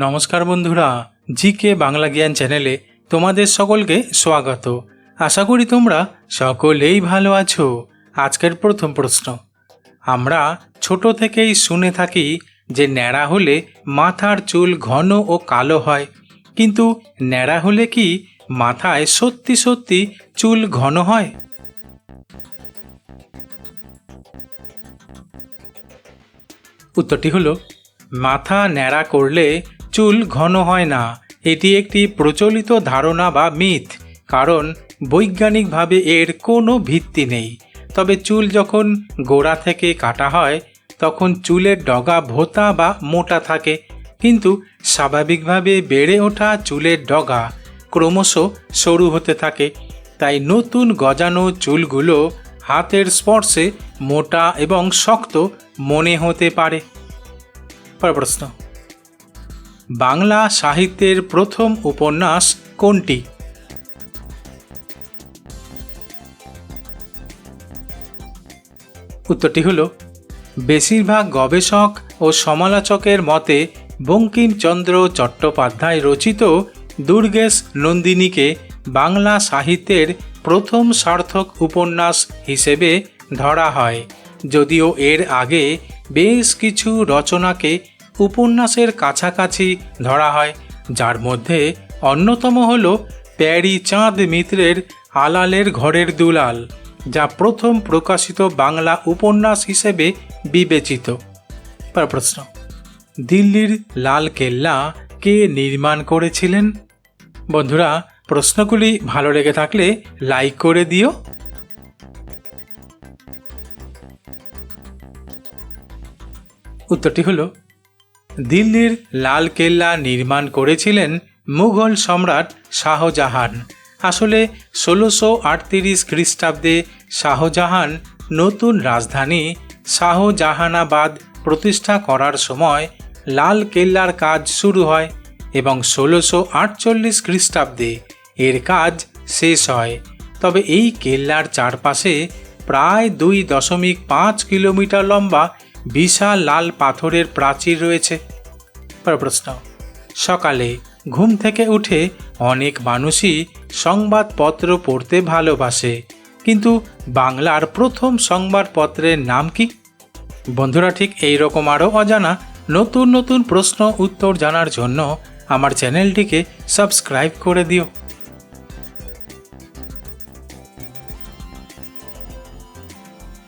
নমস্কার বন্ধুরা জি কে বাংলা জ্ঞান চ্যানেলে তোমাদের সকলকে স্বাগত। আশা করি তোমরা সকলেই ভালো আছো। আজকের প্রথম প্রশ্ন। আমরা ছোট থেকেই শুনে থাকি যে ন্যাড়া হলে মাথার চুল ঘন ও কালো হয়, কিন্তু ন্যাড়া হলে কি মাথায় সত্যি সত্যি চুল ঘন হয়? উত্তরটি হলো, মাথা ন্যাড়া করলে চুল ঘন হয় না। এটি একটি প্রচলিত ধারণা বা মিথ, কারণ বৈজ্ঞানিকভাবে এর কোনো ভিত্তি নেই। তবে চুল যখন গোড়া থেকে কাটা হয়, তখন চুলের ডগা ভোতা বা মোটা থাকে। কিন্তু স্বাভাবিকভাবে বেড়ে ওঠা চুলের ডগা ক্রমশ সরু হতে থাকে। তাই নতুন গজানো চুলগুলো হাতের স্পর্শে মোটা এবং শক্ত মনে হতে পারে। প্রশ্ন। বাংলা সাহিত্যের প্রথম উপন্যাস কোনটি? উত্তরটি হল, বেশিরভাগ গবেষক ও সমালোচকের মতে বঙ্কিমচন্দ্র চট্টোপাধ্যায় রচিত দুর্গেশ নন্দিনীকে বাংলা সাহিত্যের প্রথম সার্থক উপন্যাস হিসেবে ধরা হয়, যদিও এর আগে বেশ কিছু রচনাকে উপন্যাসের কাছাকাছি ধরা হয়, যার মধ্যে অন্যতম হল প্যারি চাঁদ মিত্রের আলালের ঘরের দুলাল, যা প্রথম প্রকাশিত বাংলা উপন্যাস হিসেবে বিবেচিত। প্রশ্ন, দিল্লির লাল কেল্লা কে নির্মাণ করেছিলেন? বন্ধুরা, প্রশ্নগুলি ভালো লেগে থাকলে লাইক করে দিও। উত্তরটি হলো দিল্লির লাল কেল্লা নির্মাণ করেছিলেন মুঘল সম্রাট শাহজাহান। আসলে ষোলোশো আটত্রিশ খ্রিস্টাব্দে শাহজাহান নতুন রাজধানী শাহজাহানাবাদ প্রতিষ্ঠা করার সময় লাল কেল্লার কাজ শুরু হয় এবং ষোলোশো আটচল্লিশ খ্রিস্টাব্দে এর কাজ শেষ হয়। তবে এই কেল্লার চারপাশে প্রায় দুই দশমিক পাঁচ কিলোমিটার লম্বা বিশাল লাল পাথরের প্রাচীর রয়েছে। পরের প্রশ্ন। সকালে ঘুম থেকে উঠে অনেক মানুষই সংবাদপত্র পড়তে ভালোবাসে। কিন্তু বাংলার প্রথম সংবাদপত্রের নাম কি? বন্ধুরা, ঠিক এই রকম আরও অজানা নতুন নতুন প্রশ্ন উত্তর জানার জন্য আমার চ্যানেলটিকে সাবস্ক্রাইব করে দিও।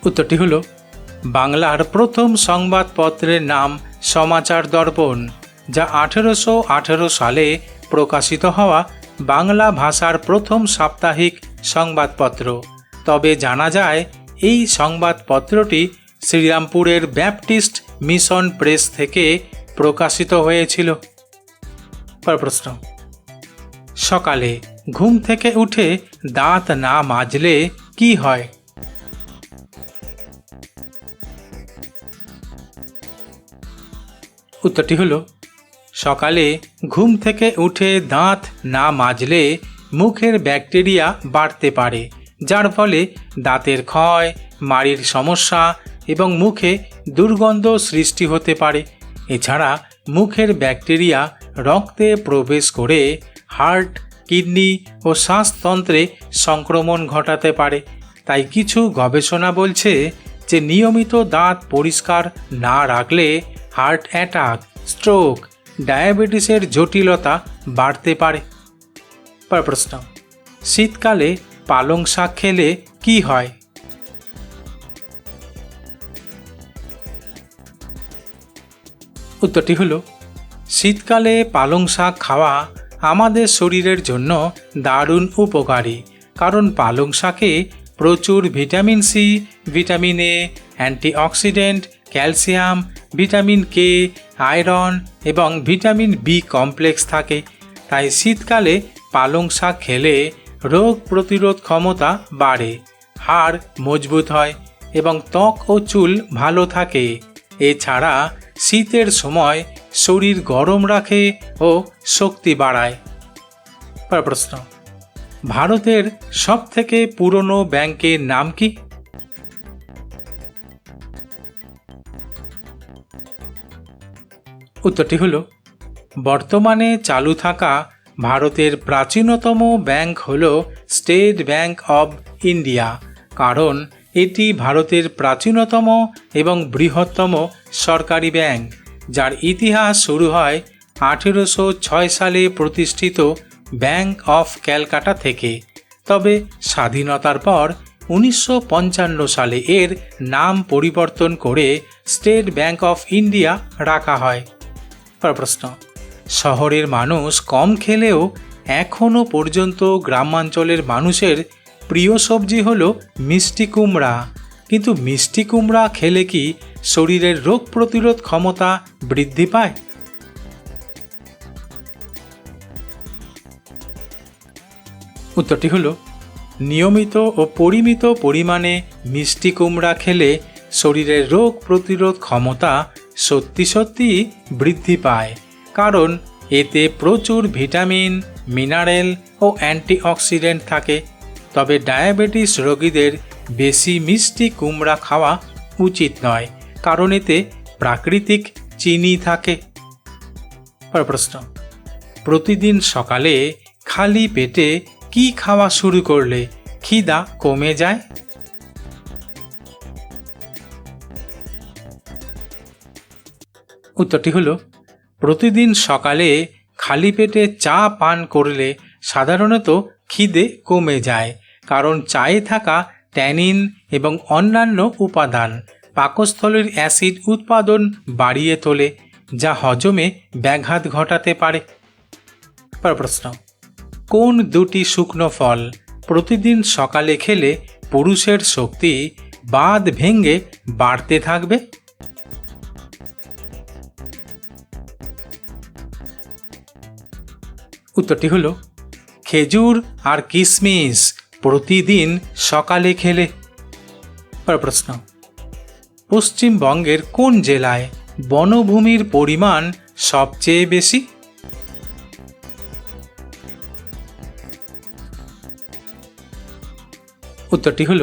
উত্তরটি হলো, বাংলার প্রথম সংবাদপত্রের নাম সমাচার দর্পণ। যা আঠেরোশো আঠেরো সালে প্রকাশিত হওয়া বাংলা ভাষার প্রথম সাপ্তাহিক সংবাদপত্র। তবে জানা যায়, এই সংবাদপত্রটি শ্রীরামপুরের ব্যাপটিস্ট মিশন প্রেস থেকে প্রকাশিত হয়েছিল। প্রশ্ন। সকালে ঘুম থেকে উঠে দাঁত না মাজলে কি হয়? উত্তরটি হলো সকালে ঘুম থেকে উঠে দাঁত না মাজলে মুখের ব্যাকটেরিয়া বাড়তে পারে, যার ফলে দাঁতের ক্ষয়, মাড়ির সমস্যা এবং মুখে দুর্গন্ধ সৃষ্টি হতে পারে। এছাড়া মুখের ব্যাকটেরিয়া রক্তে প্রবেশ করে হার্ট, কিডনি ও শ্বাসতন্ত্রে সংক্রমণ ঘটাতে পারে। তাই কিছু গবেষণা বলছে যে নিয়মিত দাঁত পরিষ্কার না রাখলে হার্ট অ্যাটাক, স্ট্রোক ডায়াবেটিসের জটিলতা বাড়তে পারে। প্রশ্ন, শীতকালে পালং শাক খেলে কি হয়? উত্তরটি হলো, শীতকালে পালং শাক খাওয়া আমাদের শরীরের জন্য দারুণ উপকারী, কারণ পালং শাকে প্রচুর vitamin C, vitamin A, antioxidant calcium, vitamin K iron এবং ভিটামিন বি কমপ্লেক্স থাকে। তাই শীতকালে পালং শাক খেলে রোগ প্রতিরোধ ক্ষমতা বাড়ে, হাড় মজবুত হয় এবং ত্বক ও চুল ভালো থাকে। এছাড়া শীতের সময় শরীর গরম রাখে ও শক্তি বাড়ায়। প্রশ্ন, ভারতের সবথেকে পুরনো ব্যাংকের নাম কি? উত্তরটি হলো, বর্তমানে চালু থাকা ভারতের প্রাচীনতম ব্যাংক হল স্টেট ব্যাংক অব ইন্ডিয়া, কারণ এটি ভারতের প্রাচীনতম এবং বৃহত্তম সরকারি ব্যাংক, যার ইতিহাস শুরু হয় আঠেরোশো ছয় সালে প্রতিষ্ঠিত ব্যাংক অফ ক্যালকাটা থেকে। তবে স্বাধীনতার পর উনিশশো পঞ্চান্ন সালে এর নাম পরিবর্তন করে স্টেট ব্যাংক অফ ইন্ডিয়া রাখা হয়। পর প্রশ্ন। শহরের মানুষ কম খেলেও এখনও পর্যন্ত গ্রামাঞ্চলের মানুষের প্রিয় সবজি হল মিষ্টি কুমড়া। কিন্তু মিষ্টি কুমড়া খেলে কি শরীরের রোগ প্রতিরোধ ক্ষমতা বৃদ্ধি পায়? উত্তরটি হলো, নিয়মিত ও পরিমিত পরিমাণে মিষ্টি কুমড়া খেলে শরীরের রোগ প্রতিরোধ ক্ষমতা সত্যি সত্যি বৃদ্ধি পায়। কারণ এতে প্রচুর ভিটামিন, মিনারেল ও অ্যান্টিঅক্সিডেন্ট থাকে। তবে ডায়াবেটিস রোগীদের বেশি মিষ্টি কুমড়া খাওয়া উচিত নয়, কারণ এতে প্রাকৃতিক চিনি থাকে। প্রশ্ন, প্রতিদিন সকালে খালি পেটে কি খাওয়া শুরু করলে খিদা কমে যায়? উত্তরটি হলো, প্রতিদিন সকালে খালি পেটে চা পান করলে সাধারণত খিদে কমে যায়, কারণ চায়ে থাকা ট্যানিন এবং অন্যান্য উপাদান পাকস্থলীর অ্যাসিড উৎপাদন বাড়িয়ে তোলে, যা হজমে ব্যাঘাত ঘটাতে পারে। প্রশ্ন, কোন দুটি শুকনো ফল প্রতিদিন সকালে খেলে পুরুষের শক্তি বাদ ভেঙে বাড়তে থাকবে? উত্তরটি হলো, খেজুর আর কিশমিশ প্রতিদিন সকালে খেলে। পর প্রশ্ন, পশ্চিমবঙ্গের কোন জেলায় বনভূমির পরিমাণ সবচেয়ে বেশি? উত্তরটি হল,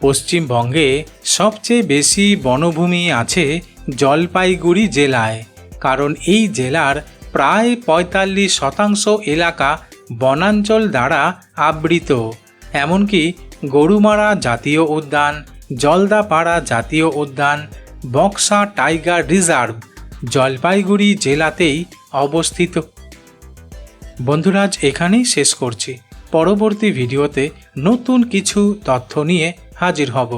পশ্চিমবঙ্গে সবচেয়ে বেশি বনভূমি আছে জলপাইগুড়ি জেলায়, কারণ এই জেলার প্রায় পঁয়তাল্লিশ শতাংশ এলাকা বনাঞ্চল দ্বারা আবৃত। এমনকি গরুমারা জাতীয় উদ্যান, জলদাপাড়া জাতীয় উদ্যান, বক্সা টাইগার রিজার্ভ জলপাইগুড়ি জেলাতেই অবস্থিত। বন্ধুরাজ এখানেই শেষ করছি। পরবর্তী ভিডিওতে নতুন কিছু তথ্য নিয়ে হাজির হব।